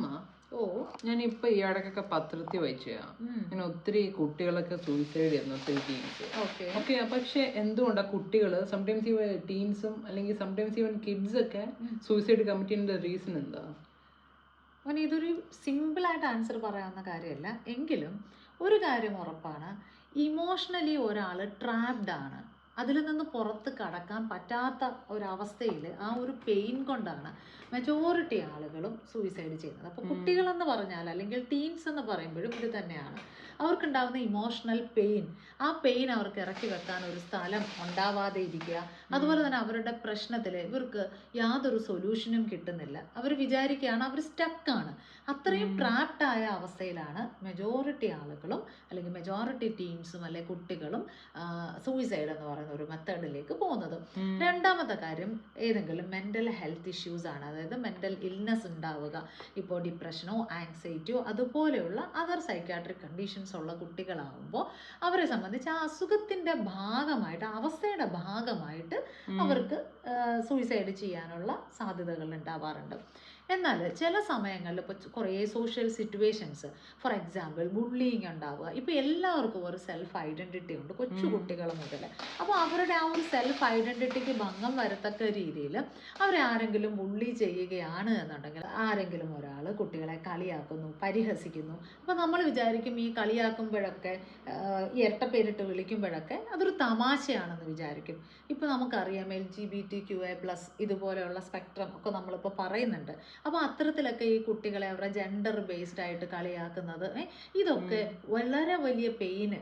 അമ്മ? ഓ. ഞാനിപ്പോ ഈ ഇടക്കൊക്കെ പത്രത്തിൽ വായിച്ചാ. ഇങ്ങനെ ഒത്തിരി കുട്ടികളൊക്കെ സൂയിസൈഡ് ചെയ്യുന്നു ഒത്തിരി ടീംസ് ഓക്കെ. ഓക്കെ പക്ഷെ എന്തുകൊണ്ടാ കുട്ടികൾ സംടൈംസ് ഈ ടീൻസും അല്ലെങ്കിൽ സംടൈംസ് ഈവൻ കിഡ്സ് ഒക്കെ സൂയിസൈഡ് കമ്മിറ്റിന്റെ റീസൺ എന്താ? അവന് ഇതൊരു സിമ്പിളായിട്ട് ആൻസർ പറയാവുന്ന കാര്യമല്ല. എങ്കിലും ഒരു കാര്യം ഉറപ്പാണ്. ഇമോഷണലി ഒരാൾ ട്രാപ്ഡ് ആണ്. അതിൽ നിന്ന് പുറത്ത് കടക്കാൻ പറ്റാത്ത ഒരവസ്ഥയിൽ ആ ഒരു പെയിൻ കൊണ്ടാണ് മെജോറിറ്റി ആളുകളും സൂയിസൈഡ് ചെയ്യുന്നത്. അപ്പോൾ കുട്ടികളെന്ന് പറഞ്ഞാൽ അല്ലെങ്കിൽ ടീൻസ് എന്ന് പറയുമ്പോഴും ഇത് തന്നെയാണ്. അവർക്കുണ്ടാകുന്ന ഇമോഷണൽ പെയിൻ ആ പെയിൻ അവർക്ക് ഇറക്കി വെക്കാൻ ഒരു സ്ഥലം ഉണ്ടാവാതെ ഇരിക്കുക. അതുപോലെ തന്നെ അവരുടെ പ്രശ്നത്തിൽ ഇവർക്ക് യാതൊരു സൊല്യൂഷനും കിട്ടുന്നില്ല. അവർ വിചാരിക്കുകയാണ് അവർ സ്റ്റക്കാണ് അത്രയും ട്രാപ്ഡ് ആയ അവസ്ഥയിലാണ് മെജോറിറ്റി ആളുകളും അല്ലെങ്കിൽ മെജോറിറ്റി ടീംസും അല്ലെങ്കിൽ കുട്ടികളും സൂയിസൈഡ് എന്ന് പറയുന്ന ഒരു മെത്തേഡിലേക്ക് പോകുന്നത്. രണ്ടാമത്തെ കാര്യം ഏതെങ്കിലും മെന്റൽ ഹെൽത്ത് ഇഷ്യൂസ് ആണ്. അതായത് മെന്റൽ ഇൽനെസ് ഉണ്ടാവുക. ഇപ്പോൾ ഡിപ്രഷനോ ആങ്സൈറ്റിയോ അതുപോലെയുള്ള അതർ സൈക്കാട്രിക് കണ്ടീഷൻസ് ഉള്ള കുട്ടികളാകുമ്പോൾ അവരെ സംബന്ധിച്ച് ആ അസുഖത്തിന്റെ ഭാഗമായിട്ട് അവസ്ഥയുടെ ഭാഗമായിട്ട് അവർക്ക് സൂയിസൈഡ് ചെയ്യാനുള്ള സാധ്യതകൾ ഉണ്ടാവാറുണ്ട്. എന്നാൽ ചില സമയങ്ങളിൽ ഇപ്പോൾ കുറേ social situations for example bullying ഉണ്ടാവുക. ഇപ്പോൾ എല്ലാവർക്കും ഒരു സെൽഫ് ഐഡന്റിറ്റി ഉണ്ട് കൊച്ചു കുട്ടികൾ മുതൽ അപ്പോൾ അവരുടെ ആ ഒരു സെൽഫ് ഐഡന്റിറ്റിക്ക് ഭംഗം വരത്തക്ക രീതിയിൽ അവരെ ആരെങ്കിലും ബുള്ളി ചെയ്യുകയാണ് എന്നുണ്ടെങ്കിൽ ആരെങ്കിലും ഒരാൾ കുട്ടികളെ കളിയാക്കുന്നു പരിഹസിക്കുന്നു. അപ്പോൾ നമ്മൾ വിചാരിക്കും ഈ കളിയാക്കുമ്പോഴൊക്കെ ഇരട്ടപ്പേരിട്ട് വിളിക്കുമ്പോഴൊക്കെ അതൊരു തമാശയാണെന്ന് വിചാരിക്കും. ഇപ്പോൾ നമുക്കറിയാം L G B T Q A plus ഇതുപോലെയുള്ള സ്പെക്ട്രം ഒക്കെ നമ്മളിപ്പോൾ പറയുന്നുണ്ട്. അപ്പോൾ അത്തരത്തിലൊക്കെ ഈ കുട്ടികളെ അവരുടെ ജെൻഡർ ബേസ്ഡ് ആയിട്ട് കളിയാക്കുന്നത് ഇതൊക്കെ വളരെ വലിയ പെയിന്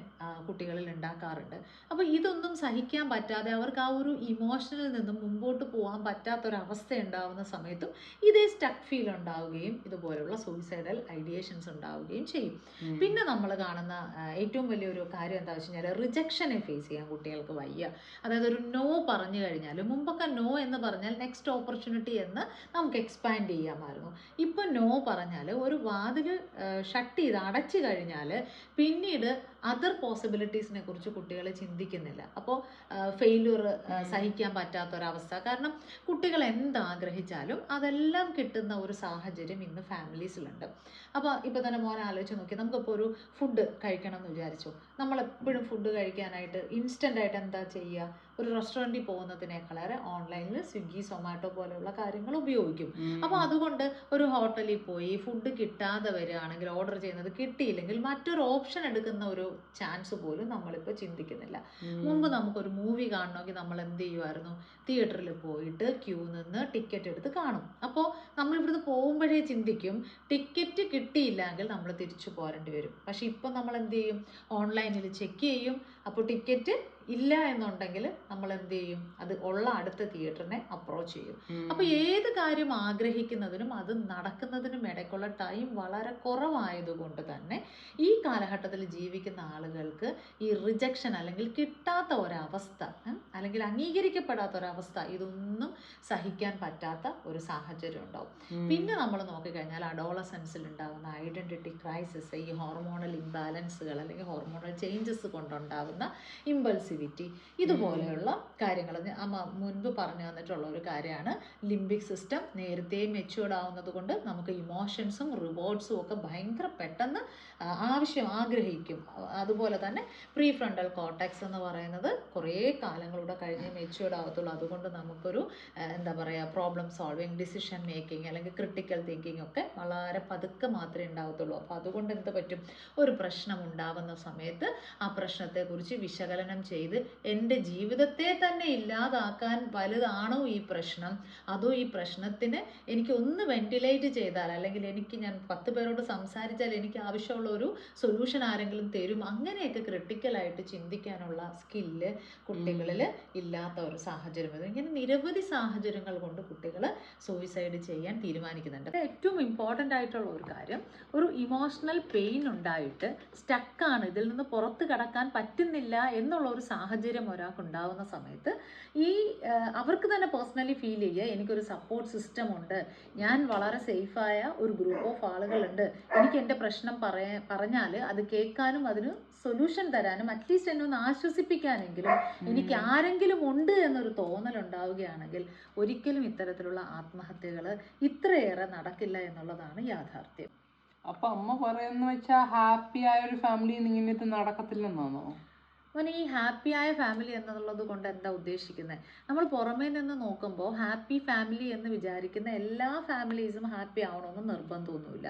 കുട്ടികളിൽ ഉണ്ടാക്കാറുണ്ട്. അപ്പോൾ ഇതൊന്നും സഹിക്കാൻ പറ്റാതെ അവർക്ക് ആ ഒരു ഇമോഷനിൽ നിന്നും മുമ്പോട്ട് പോകാൻ പറ്റാത്തൊരവസ്ഥ ഉണ്ടാവുന്ന സമയത്തും ഇതേ സ്റ്റക്ക് ഫീൽ ഉണ്ടാവുകയും ഇതുപോലുള്ള സൂയിസൈഡൽ ഐഡിയേഷൻസ് ഉണ്ടാവുകയും ചെയ്യും. പിന്നെ നമ്മൾ കാണുന്ന ഏറ്റവും വലിയൊരു കാര്യം എന്താ വെച്ച് കഴിഞ്ഞാൽ റിജക്ഷനെ ഫേസ് ചെയ്യാൻ കുട്ടികൾക്ക് വയ്യ. അതായത് ഒരു നോ പറഞ്ഞു കഴിഞ്ഞാൽ മുമ്പൊക്കെ നോ എന്ന് പറഞ്ഞാൽ നെക്സ്റ്റ് ഓപ്പർച്യൂണിറ്റി എന്ന് നമുക്ക് എക്സ്പാൻഡ് ചെയ്യാമായിരുന്നു. ഇപ്പം നോ പറഞ്ഞാൽ ഒരു വാതിൽ ഷട്ട് ചെയ്ത് അടച്ചു കഴിഞ്ഞാൽ പിന്നീട് അതർ പോസിബിലിറ്റീസിനെ കുറിച്ച് കുട്ടികൾ ചിന്തിക്കുന്നില്ല. അപ്പോൾ ഫെയില്യൂർ സഹിക്കാൻ പറ്റാത്തൊരവസ്ഥ. കാരണം കുട്ടികൾ എന്താഗ്രഹിച്ചാലും അതെല്ലാം കിട്ടുന്ന ഒരു സാഹചര്യം ഇന്ന് ഫാമിലീസിലുണ്ട്. അപ്പോൾ ഇപ്പോൾ തന്നെ മോൻ ആലോചിച്ച് നോക്കി നമുക്കിപ്പോൾ ഒരു ഫുഡ് കഴിക്കണം എന്ന് വിചാരിച്ചു. നമ്മളെപ്പോഴും ഫുഡ് കഴിക്കാനായിട്ട് ഇൻസ്റ്റന്റ് ആയിട്ട് എന്താ ചെയ്യുക? ഒരു റെസ്റ്റോറന്റിൽ പോകുന്നതിനേക്കാളേറെ ഓൺലൈനിൽ സ്വിഗ്ഗി സൊമാറ്റോ പോലെയുള്ള കാര്യങ്ങൾ ഉപയോഗിക്കും. അപ്പോൾ അതുകൊണ്ട് ഒരു ഹോട്ടലിൽ പോയി ഫുഡ് കിട്ടാതെ വരികയാണെങ്കിൽ ഓർഡർ ചെയ്യുന്നത് കിട്ടിയില്ലെങ്കിൽ മറ്റൊരു ഓപ്ഷൻ എടുക്കുന്ന ഒരു ചാൻസ് പോലും നമ്മളിപ്പോൾ ചിന്തിക്കുന്നില്ല. മുമ്പ് നമുക്കൊരു മൂവി കാണണമെങ്കിൽ നമ്മൾ എന്ത് ചെയ്യുമായിരുന്നു? തിയേറ്ററിൽ പോയിട്ട് ക്യൂ നിന്ന് ടിക്കറ്റ് എടുത്ത് കാണും. അപ്പോൾ നമ്മൾ ഇവിടുന്ന് പോകുമ്പോഴേ ചിന്തിക്കും ടിക്കറ്റ് കിട്ടിയില്ലെങ്കിൽ നമ്മൾ തിരിച്ചു പോരേണ്ടി വരും. പക്ഷെ ഇപ്പം നമ്മൾ എന്ത് ചെയ്യും? ഓൺലൈനിൽ ചെക്ക് ചെയ്യും. അപ്പോൾ ടിക്കറ്റ് ഇല്ല എന്നുണ്ടെങ്കിൽ നമ്മൾ എന്ത് ചെയ്യും? അത് ഉള്ള അടുത്ത തിയേറ്ററിനെ അപ്രോച്ച് ചെയ്യും. അപ്പൊ ഏത് കാര്യം ആഗ്രഹിക്കുന്നതിനും അത് നടക്കുന്നതിനും ഇടയ്ക്കുള്ള ടൈം വളരെ കുറവായതുകൊണ്ട് തന്നെ ഈ കാലഘട്ടത്തിൽ ജീവിക്കുന്ന ആളുകൾക്ക് ഈ റിജക്ഷൻ അല്ലെങ്കിൽ കിട്ടാത്ത ഒരവസ്ഥ അല്ലെങ്കിൽ അംഗീകരിക്കപ്പെടാത്ത ഒരവസ്ഥ ഇതൊന്നും സഹിക്കാൻ പറ്റാത്ത ഒരു സാഹചര്യം ഉണ്ടാവും. പിന്നെ നമ്മൾ നോക്കിക്കഴിഞ്ഞാൽ അഡോളസെൻസിൽ ഉണ്ടാകുന്ന ഐഡന്റിറ്റി ക്രൈസിസ് ഈ ഹോർമോണൽ ഇംബാലൻസുകൾ അല്ലെങ്കിൽ ഹോർമോണൽ ചേഞ്ചസ് കൊണ്ടുണ്ടാകുന്ന ഇമ്പൾസിവിറ്റി ഇതുപോലെയുള്ള കാര്യങ്ങൾ. അമ്മ മുൻപ് പറഞ്ഞു തന്നിട്ടുള്ള ഒരു കാര്യമാണ്. ലിംബിക് സിസ്റ്റം നേരത്തെ മെച്ചുവേർഡ് ആവുന്നത് കൊണ്ട് നമുക്ക് ഇമോഷൻസും റിവോർഡ്സും ഒക്കെ ഭയങ്കര പെട്ടെന്ന് ആവശ്യം ആഗ്രഹിക്കും. അതുപോലെ തന്നെ പ്രീ ഫ്രണ്ടൽ കോർട്ടക്സ് എന്ന് പറയുന്നത് കുറേ കാലങ്ങളുടെ കഴിഞ്ഞ് മെച്ചുവേർഡ് ആവത്തുള്ളൂ. അതുകൊണ്ട് നമുക്കൊരു എന്താ പറയുക പ്രോബ്ലം സോൾവിങ് ഡിസിഷൻ മേക്കിംഗ് അല്ലെങ്കിൽ ക്രിട്ടിക്കൽ തിങ്കിങ് ഒക്കെ വളരെ പതുക്കെ മാത്രമേ ഉണ്ടാകത്തുള്ളൂ അപ്പോൾ അതുകൊണ്ട് എന്ത് പറ്റും? ഒരു പ്രശ്നം ഉണ്ടാവുന്ന സമയത്ത് ആ പ്രശ്നത്തെക്കുറിച്ച് വിശകലനം ചെയ്ത് എന്റെ ജീവിതത്തെ തന്നെ ഇല്ലാതാക്കാൻ വലുതാണോ ഈ പ്രശ്നം? അതോ ഈ പ്രശ്നത്തിന് എനിക്ക് ഒന്ന് വെന്റിലേറ്റ് ചെയ്താൽ അല്ലെങ്കിൽ എനിക്ക് ഞാൻ പത്ത് പേരോട് സംസാരിച്ചാൽ എനിക്ക് ആവശ്യമുള്ള ഒരു സൊല്യൂഷൻ ആരെങ്കിലും തരും? അങ്ങനെയൊക്കെ ക്രിട്ടിക്കലായിട്ട് ചിന്തിക്കാനുള്ള സ്കില്ല് കുട്ടികളിൽ ഇല്ലാത്ത ഒരു സാഹചര്യം. ഇങ്ങനെ നിരവധി സാഹചര്യങ്ങൾ കൊണ്ട് കുട്ടികൾ സൂയിസൈഡ് ചെയ്യാൻ തീരുമാനിക്കുന്നുണ്ട്. ഏറ്റവും ഇമ്പോർട്ടന്റ് ആയിട്ടുള്ള ഒരു കാര്യം ഒരു ഇമോഷണൽ പെയിൻ ഉണ്ടായിട്ട് സ്റ്റക്കാണ് ഇതിൽ നിന്ന് പുറത്ത് കടക്കാൻ പറ്റുന്നില്ല എന്നുള്ള ഒരു സാഹചര്യം ഒരാൾക്ക് ഉണ്ടാവുന്ന സമയത്ത് ഈ അവർക്ക് തന്നെ പേഴ്സണലി ഫീൽ ചെയ്യുക എനിക്കൊരു സപ്പോർട്ട് സിസ്റ്റം ഉണ്ട്. ഞാൻ വളരെ സേഫായ ഒരു ഗ്രൂപ്പ് ഓഫ് ആളുകളുണ്ട്. എനിക്ക് എന്റെ പ്രശ്നം പറയാ പറഞ്ഞാൽ അത് കേൾക്കാനും അതിന് സൊല്യൂഷൻ തരാനും അറ്റ്ലീസ്റ്റ് എന്നെ ഒന്ന് ആശ്വസിപ്പിക്കാനെങ്കിലും എനിക്ക് ആരെങ്കിലും ഉണ്ട് എന്നൊരു തോന്നൽ ഉണ്ടാവുകയാണെങ്കിൽ ഒരിക്കലും ഇത്തരത്തിലുള്ള ആത്മഹത്യകൾ ഇത്രയേറെ നടക്കില്ല എന്നുള്ളതാണ് യാഥാർത്ഥ്യം. അപ്പൊ അമ്മ പറയുന്ന വെച്ചാൽ ഹാപ്പി ആയ ഒരു ഫാമിലി ഇങ്ങനെ ഇത് നടക്കത്തില്ലെന്നാണോ? മോനെ ഈ ഹാപ്പി ആയ ഫാമിലി എന്നുള്ളത് കൊണ്ട് എന്താ ഉദ്ദേശിക്കുന്നത് നമ്മൾ പുറമേ നിന്ന് നോക്കുമ്പോൾ ഹാപ്പി ഫാമിലി എന്ന് വിചാരിക്കുന്ന എല്ലാ ഫാമിലീസും ഹാപ്പി ആവണമെന്ന് നിർബന്ധമൊന്നുമില്ല.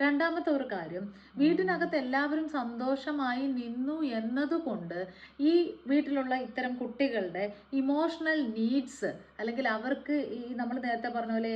രണ്ടാമത്തെ ഒരു കാര്യം വീട്ടിനകത്ത് എല്ലാവരും സന്തോഷമായി നിന്നു എന്നതുകൊണ്ട് ഈ വീട്ടിലുള്ള ഇത്തരം കുട്ടികളുടെ ഇമോഷണൽ നീഡ്സ് അല്ലെങ്കിൽ അവർക്ക് ഈ നമ്മൾ നേരത്തെ പറഞ്ഞ പോലെ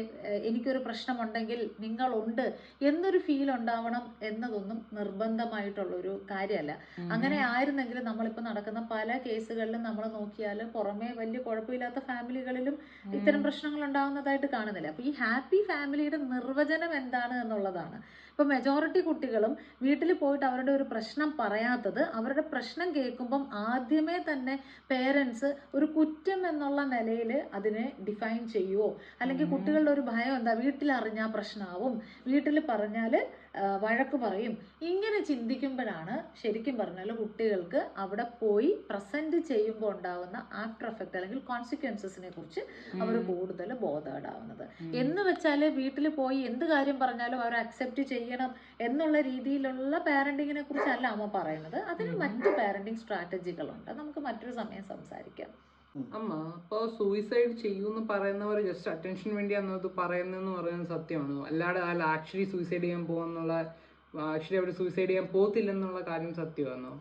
എനിക്കൊരു പ്രശ്നമുണ്ടെങ്കിൽ നിങ്ങളുണ്ട് എന്നൊരു ഫീൽ ഉണ്ടാവണം എന്നതൊന്നും നിർബന്ധമായിട്ടുള്ള ഒരു കാര്യമല്ല അങ്ങനെ ആയിരുന്നെങ്കിൽ നമ്മളിപ്പോൾ നടക്കുന്ന പല കേസുകളിലും നമ്മൾ നോക്കിയാൽ പുറമേ വലിയ കുഴപ്പമില്ലാത്ത ഫാമിലികളിലും ഇത്തരം പ്രശ്നങ്ങൾ ഉണ്ടാകുന്നതായിട്ട് കാണുന്നില്ല. അപ്പോൾ ഈ ഹാപ്പി ഫാമിലിയുടെ നിർവചനം എന്താണ് എന്നുള്ളതാണ്. ഇപ്പം മെജോറിറ്റി കുട്ടികളും വീട്ടിൽ പോയിട്ട് അവരുടെ ഒരു പ്രശ്നം പറയാത്തത് അവരുടെ പ്രശ്നം കേൾക്കുമ്പം ആദ്യമേ തന്നെ പേരൻസ് ഒരു കുറ്റം എന്നുള്ള നിലയിൽ അതിനെ ഡിഫൈൻ ചെയ്യുവോ? അല്ലെങ്കിൽ കുട്ടികളുടെ ഒരു ഭയം എന്താ? വീട്ടിൽ അറിഞ്ഞാൽ പ്രശ്നമാവും വീട്ടിൽ പറഞ്ഞാൽ വഴക്ക് പറയും. ഇങ്ങനെ ചിന്തിക്കുമ്പോഴാണ് ശരിക്കും പറഞ്ഞാൽ കുട്ടികൾക്ക് അവിടെ പോയി പ്രസന്റ് ചെയ്യുമ്പോൾ ഉണ്ടാകുന്ന ആഫ്റ്റർ എഫക്റ്റ് അല്ലെങ്കിൽ കോൺസിക്വൻസസിനെ കുറിച്ച് അവർ കൂടുതൽ ബോധേഡാവുന്നത് എന്ന് വെച്ചാൽ വീട്ടിൽ പോയി എന്ത് കാര്യം പറഞ്ഞാലും അവർ അക്സെപ്റ്റ് ചെയ്യണം എന്നുള്ള രീതിയിലുള്ള പാരന്റിങ്ങിനെ കുറിച്ചല്ല അമ്മ പറയുന്നത്. അതിന് മറ്റു മറ്റ് പാരന്റിങ് സ്ട്രാറ്റജികളുണ്ട് നമുക്ക് മറ്റൊരു സമയം സംസാരിക്കാം. അമ്മ ഇപ്പൊ സൂയിസൈഡ് ചെയ്യൂന്ന് പറയുന്നവർ ജസ്റ്റ് അറ്റൻഷൻ വേണ്ടിയാണോ ഇത് പറയുന്നതെന്ന് പറയുന്നത് സത്യമാണ്? അല്ലാതെ അയാൾ ആക്ച്വലി സൂയിസൈഡ് ചെയ്യാൻ പോകുന്നുള്ള ആക്ച്വലി അവർ സൂയിസൈഡ് ചെയ്യാൻ പോകത്തില്ലെന്നുള്ള കാര്യം സത്യമാണോ?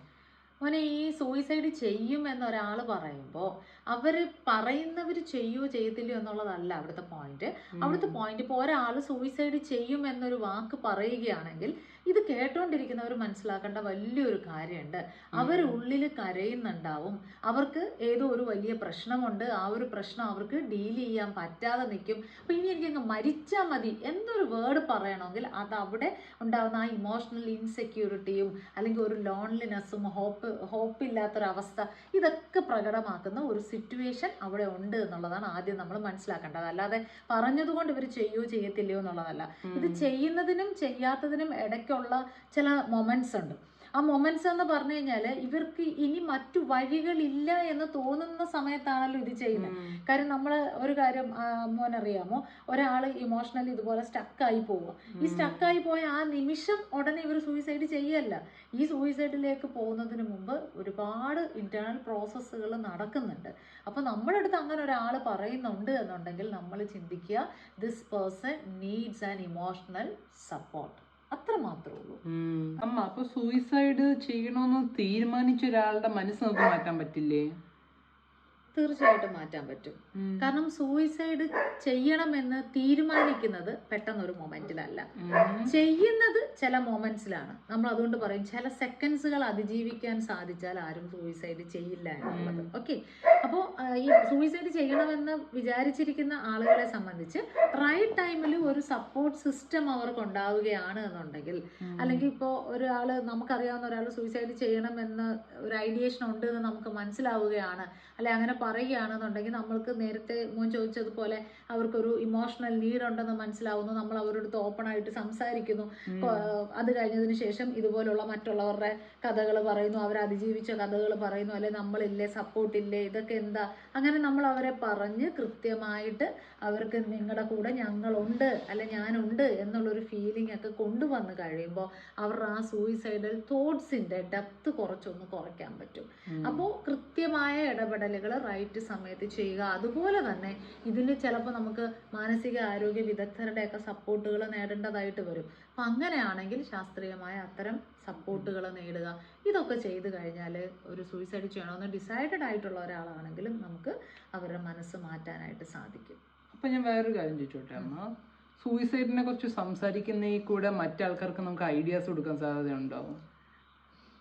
മോനെ ഈ സൂയിസൈഡ് ചെയ്യും എന്നൊരാൾ പറയുമ്പോൾ അവർ പറയുന്നവർ ചെയ്യുമോ ചെയ്യത്തില്ലയോ എന്നുള്ളതല്ല അവിടുത്തെ പോയിന്റ് അവിടുത്തെ പോയിന്റ് ഇപ്പോൾ ഒരാൾ സൂയിസൈഡ് ചെയ്യും എന്നൊരു വാക്ക് പറയുകയാണെങ്കിൽ ഇത് കേട്ടോണ്ടിരിക്കുന്നവർ മനസ്സിലാക്കേണ്ട വലിയൊരു കാര്യമുണ്ട് അവർ ഉള്ളിൽ കരയുന്നുണ്ടാവും. അവർക്ക് ഏതോ ഒരു വലിയ പ്രശ്നമുണ്ട്. ആ ഒരു പ്രശ്നം അവർക്ക് ഡീൽ ചെയ്യാൻ പറ്റാതെ നിൽക്കും അപ്പോൾ ഇനി എനിക്കങ്ങ് മരിച്ചാൽ മതി എന്നൊരു വേർഡ് പറയണമെങ്കിൽ അത് അവിടെ ഉണ്ടാകുന്ന ആ ഇമോഷണൽ ഇൻസെക്യൂരിറ്റിയും അല്ലെങ്കിൽ ഒരു ലോൺലിനെസ്സും ഹോപ്പ് ഹോപ്പില്ലാത്തൊരവസ്ഥ ഇതൊക്കെ പ്രകടമാക്കുന്ന ഒരു സിറ്റുവേഷൻ അവിടെ ഉണ്ട് എന്നുള്ളതാണ് ആദ്യം നമ്മൾ മനസ്സിലാക്കേണ്ടത്. അല്ലാതെ പറഞ്ഞതുകൊണ്ട് ഇവർ ചെയ്യുകയോ ചെയ്യത്തില്ലയോ എന്നുള്ളതല്ല. ഇത് ചെയ്യുന്നതിനും ചെയ്യാത്തതിനും ഇടയ്ക്കുള്ള ചില മൊമെന്റ്സ് ഉണ്ട്. ആ മൊമെന്റ്സ് എന്ന് പറഞ്ഞു കഴിഞ്ഞാൽ ഇവർക്ക് ഇനി മറ്റു വഴികളില്ല എന്ന് തോന്നുന്ന സമയത്താണല്ലോ ഇത് ചെയ്യുന്നത് കാര്യം നമ്മൾ ഒരു കാര്യം മോനറിയാമോ? ഒരാൾ ഇമോഷണലി ഇതുപോലെ സ്റ്റക്കായി പോവുക ഈ സ്റ്റക്കായി പോയ ആ നിമിഷം ഉടനെ ഇവർ സൂയിസൈഡ് ചെയ്യല്ല. ഈ സൂയിസൈഡിലേക്ക് പോകുന്നതിന് മുമ്പ് ഒരുപാട് ഇന്റേണൽ പ്രോസസ്സുകൾ നടക്കുന്നുണ്ട്. അപ്പോൾ നമ്മുടെ അടുത്ത് അങ്ങനെ ഒരാൾ പറയുന്നുണ്ട് എന്നുണ്ടെങ്കിൽ നമ്മൾ ചിന്തിക്കുക this person needs an emotional support അത്ര മാത്രമേ ഉള്ളൂ. അമ്മ അപ്പൊ സൂയിസൈഡ് ചെയ്യണമെന്ന് തീരുമാനിച്ച ഒരാളുടെ മനസ്സ് നമുക്ക് മാറ്റാൻ പറ്റില്ലേ? തീർച്ചയായിട്ടും മാറ്റാൻ പറ്റും. കാരണം സൂയിസൈഡ് ചെയ്യണമെന്ന് തീരുമാനിക്കുന്നത് പെട്ടെന്നൊരു മൊമെന്റിലല്ല ചെയ്യുന്നത് ചില മൊമെന്റ്സിലാണ് നമ്മൾ അതുകൊണ്ട് പറയും ചില സെക്കൻഡ്സുകൾ അതിജീവിക്കാൻ സാധിച്ചാൽ ആരും സൂയിസൈഡ് ചെയ്യില്ല എന്നുള്ളത്. ഓക്കെ അപ്പോൾ ഈ സൂയിസൈഡ് ചെയ്യണമെന്ന് വിചാരിച്ചിരിക്കുന്ന ആളുകളെ സംബന്ധിച്ച് റൈറ്റ് ടൈമിൽ ഒരു സപ്പോർട്ട് സിസ്റ്റം അവർക്ക് ഉണ്ടാവുകയാണ് എന്നുണ്ടെങ്കിൽ അല്ലെങ്കിൽ ഇപ്പോൾ ഒരാൾ നമുക്കറിയാവുന്ന ഒരാൾ സൂയിസൈഡ് ചെയ്യണമെന്ന് ഒരു ഐഡിയേഷൻ ഉണ്ട് എന്ന് നമുക്ക് മനസ്സിലാവുകയാണ്. അല്ലെ അങ്ങനെ പറയുകയാണെന്നുണ്ടെങ്കിൽ നമ്മൾക്ക് നേരത്തെ മോൻ ചോദിച്ചതുപോലെ അവർക്കൊരു ഇമോഷണൽ നീഡ് ഉണ്ടെന്ന് മനസ്സിലാവുന്നു. നമ്മൾ അവരോട് ഓപ്പൺ ആയിട്ട് സംസാരിക്കുന്നു. അത് കഴിഞ്ഞതിന് ശേഷം ഇതുപോലുള്ള മറ്റുള്ളവരുടെ കഥകൾ പറയുന്നു. അവർ അതിജീവിച്ച കഥകൾ പറയുന്നു. അല്ലെ നമ്മളില്ലേ സപ്പോർട്ടില്ലേ ഇതൊക്കെ എന്താ? അങ്ങനെ നമ്മൾ അവരെ പറഞ്ഞ് കൃത്യമായിട്ട് അവർക്ക് നിങ്ങളുടെ കൂടെ ഞങ്ങളുണ്ട് അല്ലെ ഞാനുണ്ട് എന്നുള്ളൊരു ഫീലിംഗ് ഒക്കെ കൊണ്ടുവന്ന് കഴിയുമ്പോൾ അവരുടെ ആ സൂയിസൈഡൽ തോട്ട്സിന്റെ ഡെപ്ത് കുറച്ചൊന്ന് കുറയ്ക്കാൻ പറ്റും. അപ്പോൾ കൃത്യമായ ഇടപെടലുകൾ റൈറ്റ് സമയത്ത് ചെയ്യുക. അതുപോലെ തന്നെ ഇതിൽ ചിലപ്പോൾ നമുക്ക് മാനസിക ആരോഗ്യ വിദഗ്ധരുടെയൊക്കെ സപ്പോർട്ടുകൾ നേടേണ്ടതായിട്ട് വരും. അപ്പം അങ്ങനെയാണെങ്കിൽ ശാസ്ത്രീയമായ അത്തരം സപ്പോർട്ടുകൾ നേടുക. ഇതൊക്കെ ചെയ്തു കഴിഞ്ഞാൽ ഒരു സൂയിസൈഡ് ചെയ്യണമെന്ന് ഡിസൈഡഡ് ആയിട്ടുള്ള ഒരാളാണെങ്കിലും നമുക്ക് അവരുടെ മനസ്സ് മാറ്റാനായിട്ട് സാധിക്കും. അപ്പൊ ഞാൻ വേറൊരു കാര്യം ചോദിച്ചോട്ടെ അമ്മ? സൂയിസൈഡിനെ കുറിച്ച് സംസാരിക്കുന്നതിൽ കൂടെ മറ്റാൾക്കാർക്ക് നമുക്ക് ഐഡിയാസ് കൊടുക്കാൻ സാധ്യതയുണ്ടാവും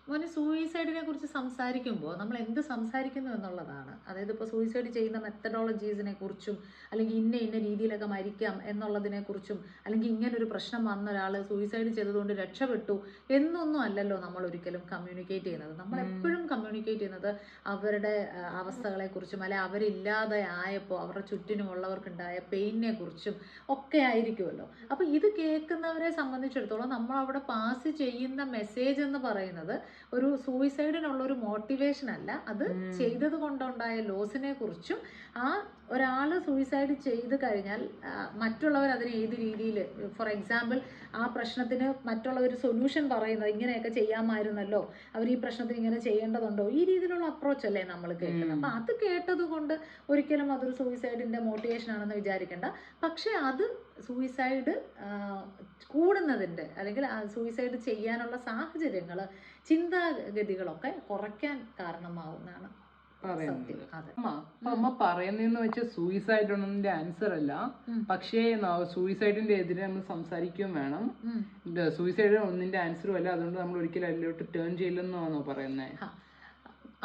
മോന് സൂയിസൈഡിനെ കുറിച്ച് സംസാരിക്കുമ്പോൾ നമ്മൾ എന്ത് സംസാരിക്കുന്നു എന്നുള്ളതാണ്. അതായത് ഇപ്പോൾ സൂയിസൈഡ് ചെയ്യുന്ന മെത്തഡോളജീസിനെ കുറിച്ചും അല്ലെങ്കിൽ ഇന്ന ഇന്ന രീതിയിലൊക്കെ മരിക്കാം എന്നുള്ളതിനെ കുറിച്ചും അല്ലെങ്കിൽ ഇങ്ങനെ ഒരു പ്രശ്നം വന്ന ഒരാൾ സൂയിസൈഡ് ചെയ്തതുകൊണ്ട് രക്ഷപ്പെട്ടു എന്നൊന്നും അല്ലല്ലോ നമ്മൾ ഒരിക്കലും കമ്മ്യൂണിക്കേറ്റ് ചെയ്യുന്നത്. നമ്മൾ. എപ്പോഴും കമ്മ്യൂണിക്കേറ്റ് ചെയ്യുന്നത് അവരുടെ അവസ്ഥകളെ കുറിച്ചും അല്ലെ അവരില്ലാതെ ആയപ്പോൾ അവരുടെ ചുറ്റിനുമുള്ളവർക്കുണ്ടായ പെയിനെ കുറിച്ചും ഒക്കെ ആയിരിക്കുമല്ലോ. അപ്പോൾ ഇത് കേൾക്കുന്നവരെ സംബന്ധിച്ചിടത്തോളം നമ്മൾ അവിടെ പാസ് ചെയ്യുന്ന മെസ്സേജ് എന്ന് പറയുന്നത് ഒരു സൂയിസൈഡിനുള്ള ഒരു മോട്ടിവേഷൻ അല്ല. അത്. ചെയ്തത് കൊണ്ടുണ്ടായ ലോസിനെ കുറിച്ചും ആ ഒരാൾ സൂയിസൈഡ് ചെയ്ത് കഴിഞ്ഞാൽ മറ്റുള്ളവർ അതിന് ഏത് രീതിയിൽ ഫോർ എക്സാമ്പിൾ ആ പ്രശ്നത്തിന് മറ്റുള്ളവർ സൊല്യൂഷൻ പറയുന്നത് ഇങ്ങനെയൊക്കെ ചെയ്യാമായിരുന്നല്ലോ അവർ ഈ പ്രശ്നത്തിന് ഇങ്ങനെ ചെയ്യേണ്ടതുണ്ടോ? ഈ രീതിയിലുള്ള അപ്രോച്ച് അല്ലേ നമ്മൾ കേൾക്കുന്നത്. അപ്പൊ അപ്പം അത് കേട്ടത് കൊണ്ട് ഒരിക്കലും അതൊരു സൂയിസൈഡിന്റെ മോട്ടിവേഷൻ ആണെന്ന് വിചാരിക്കേണ്ട. പക്ഷെ അത് സൂയിസൈഡ് കൂടുന്നതിന്റെ അല്ലെങ്കിൽ സൂയിസൈഡ് ചെയ്യാനുള്ള സാഹചര്യങ്ങൾ ചിന്താഗതികളൊക്കെ കുറയ്ക്കാൻ കാരണമാവുന്നതാണ് പറയുന്നത്. അമ്മ പറയുന്നതെന്ന് വെച്ചാൽ സൂയിസൈഡ് ഒന്നതിന്റെ ആൻസർ അല്ല. പക്ഷേ സൂയിസൈഡിന്റെ എതിരെ നമ്മൾ സംസാരിക്കുകയും വേണം. സൂയിസൈഡ് ഒന്നിന്റെ ആൻസറും അല്ല. അതുകൊണ്ട് നമ്മൾ ഒരിക്കലും അതിലോട്ട് ടേൺ ചെയ്യില്ലെന്നാണോ പറയുന്നത്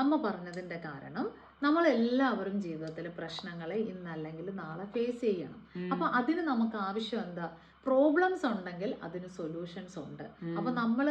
അമ്മ പറഞ്ഞതിന്റെ കാരണം നമ്മൾ എല്ലാവരും ജീവിതത്തിൽ പ്രശ്നങ്ങളെ ഇന്ന് അല്ലെങ്കിൽ നാളെ ഫേസ് ചെയ്യണം. അപ്പൊ അതിന് നമുക്ക് ആവശ്യം എന്താ? പ്രോബ്ലംസ് ഉണ്ടെങ്കിൽ അതിന് സൊല്യൂഷൻസ് ഉണ്ട്. അപ്പൊ നമ്മൾ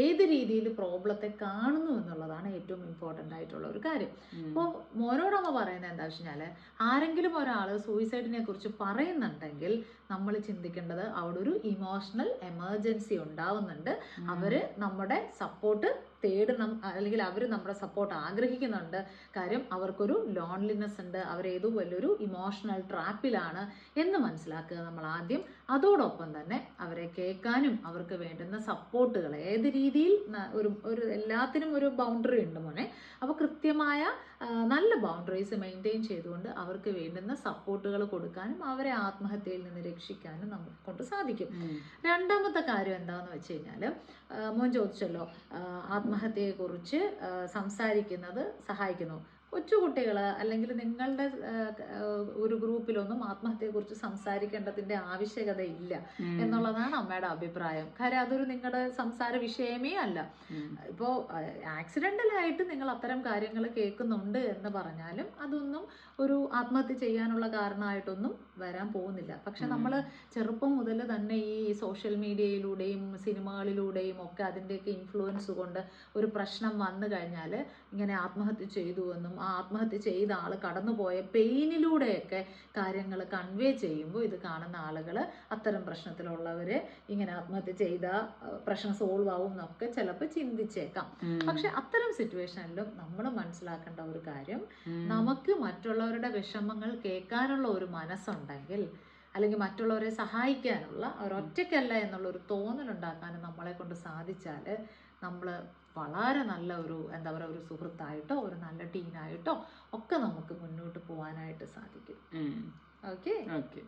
ഏത് രീതിയിൽ പ്രോബ്ലത്തെ കാണുന്നു എന്നുള്ളതാണ് ഏറ്റവും ഇമ്പോർട്ടന്റ് ആയിട്ടുള്ള ഒരു കാര്യം. അപ്പോൾ മോനോടമ്മ പറയുന്നത് എന്താ വെച്ച് കഴിഞ്ഞാൽ ആരെങ്കിലും ഒരാൾ സൂയിസൈഡിനെ കുറിച്ച് പറയുന്നുണ്ടെങ്കിൽ നമ്മൾ ചിന്തിക്കേണ്ടത് അവിടെ ഒരു ഇമോഷണൽ എമർജൻസി ഉണ്ടാവുന്നുണ്ട്. അവർ നമ്മുടെ സപ്പോർട്ട് തേടണം അല്ലെങ്കിൽ അവർ നമ്മുടെ സപ്പോർട്ട് ആഗ്രഹിക്കുന്നുണ്ട്. കാര്യം അവർക്കൊരു ലോൺലിനെസ് ഉണ്ട്. അവരേതോ വലിയൊരു ഇമോഷണൽ ട്രാപ്പിലാണ് എന്ന് മനസ്സിലാക്കുക നമ്മൾ ആദ്യം. അതോടൊപ്പം തന്നെ അവരെ കേൾക്കാനും അവർക്ക് വേണ്ടുന്ന സപ്പോർട്ടുകൾ ഏത് രീതിയിൽ ഒരു ഒരു എല്ലാത്തിനും ഒരു ബൗണ്ടറി ഉണ്ട് മോനെ. അപ്പോൾ കൃത്യമായ നല്ല ബൗണ്ടറീസ് മെയിന്റെയിൻ ചെയ്തുകൊണ്ട് അവർക്ക് വേണ്ടുന്ന സപ്പോർട്ടുകൾ കൊടുക്കാനും അവരെ ആത്മഹത്യയിൽ നിന്ന് രക്ഷിക്കാനും നമുക്ക് കൊണ്ട് സാധിക്കും. രണ്ടാമത്തെ കാര്യം എന്താണെന്ന് വെച്ച് കഴിഞ്ഞാൽ മോൻ ചോദിച്ചല്ലോ ആ, ആത്മഹത്യയെക്കുറിച്ച് സംസാരിക്കുന്നത് സഹായിക്കുന്നു. കൊച്ചുകുട്ടികൾ അല്ലെങ്കിൽ നിങ്ങളുടെ ഒരു ഗ്രൂപ്പിലൊന്നും ആത്മഹത്യയെക്കുറിച്ച് സംസാരിക്കേണ്ടതിന്റെ ആവശ്യകത ഇല്ല എന്നുള്ളതാണ് അമ്മയുടെ അഭിപ്രായം. കാര്യം അതൊരു നിങ്ങളുടെ സംസാര വിഷയമേ അല്ല. ഇപ്പോൾ ആക്സിഡന്റലായിട്ട് നിങ്ങൾ അത്തരം കാര്യങ്ങൾ കേൾക്കുന്നുണ്ട് എന്ന് പറഞ്ഞാലും അതൊന്നും ഒരു ആത്മഹത്യ ചെയ്യാനുള്ള കാരണമായിട്ടൊന്നും വരാൻ പോകുന്നില്ല. പക്ഷെ നമ്മൾ ചെറുപ്പം മുതൽ തന്നെ ഈ സോഷ്യൽ മീഡിയയിലൂടെയും സിനിമകളിലൂടെയും ഒക്കെ അതിന്റെയൊക്കെ ഇൻഫ്ലുവൻസ് കൊണ്ട് ഒരു പ്രശ്നം വന്നു കഴിഞ്ഞാൽ ഇങ്ങനെ ആത്മഹത്യ ചെയ്തു എന്നും ആത്മഹത്യ ചെയ്ത ആൾ കടന്നുപോയ പെയിനിലൂടെയൊക്കെ കാര്യങ്ങൾ കൺവേ ചെയ്യുമ്പോൾ ഇത് കാണുന്ന ആളുകൾ അത്തരം പ്രശ്നത്തിലുള്ളവർ ഇങ്ങനെ ആത്മഹത്യ ചെയ്ത പ്രശ്നം സോൾവ് ആവും എന്നൊക്കെ ചിലപ്പോൾ ചിന്തിച്ചേക്കാം. പക്ഷെ അത്തരം സിറ്റുവേഷനിലും നമ്മൾ മനസ്സിലാക്കേണ്ട ഒരു കാര്യം നമുക്ക് മറ്റുള്ളവരുടെ വിഷമങ്ങൾ കേൾക്കാനുള്ള ഒരു മനസ്സുണ്ടെങ്കിൽ അല്ലെങ്കിൽ മറ്റുള്ളവരെ സഹായിക്കാനുള്ള അവരൊറ്റയ്ക്കല്ല എന്നുള്ള ഒരു തോന്നലുണ്ടാക്കാനും നമ്മളെ കൊണ്ട് സാധിച്ചാൽ നമ്മൾ വളരെ നല്ല ഒരു എന്താ പറയുക ഒരു സുഹൃത്തായിട്ടോ ഒരു നല്ല ടീനായിട്ടോ ഒക്കെ നമുക്ക് മുന്നോട്ട് പോകാനായിട്ട് സാധിക്കും. ഓക്കെ? ഓക്കെ.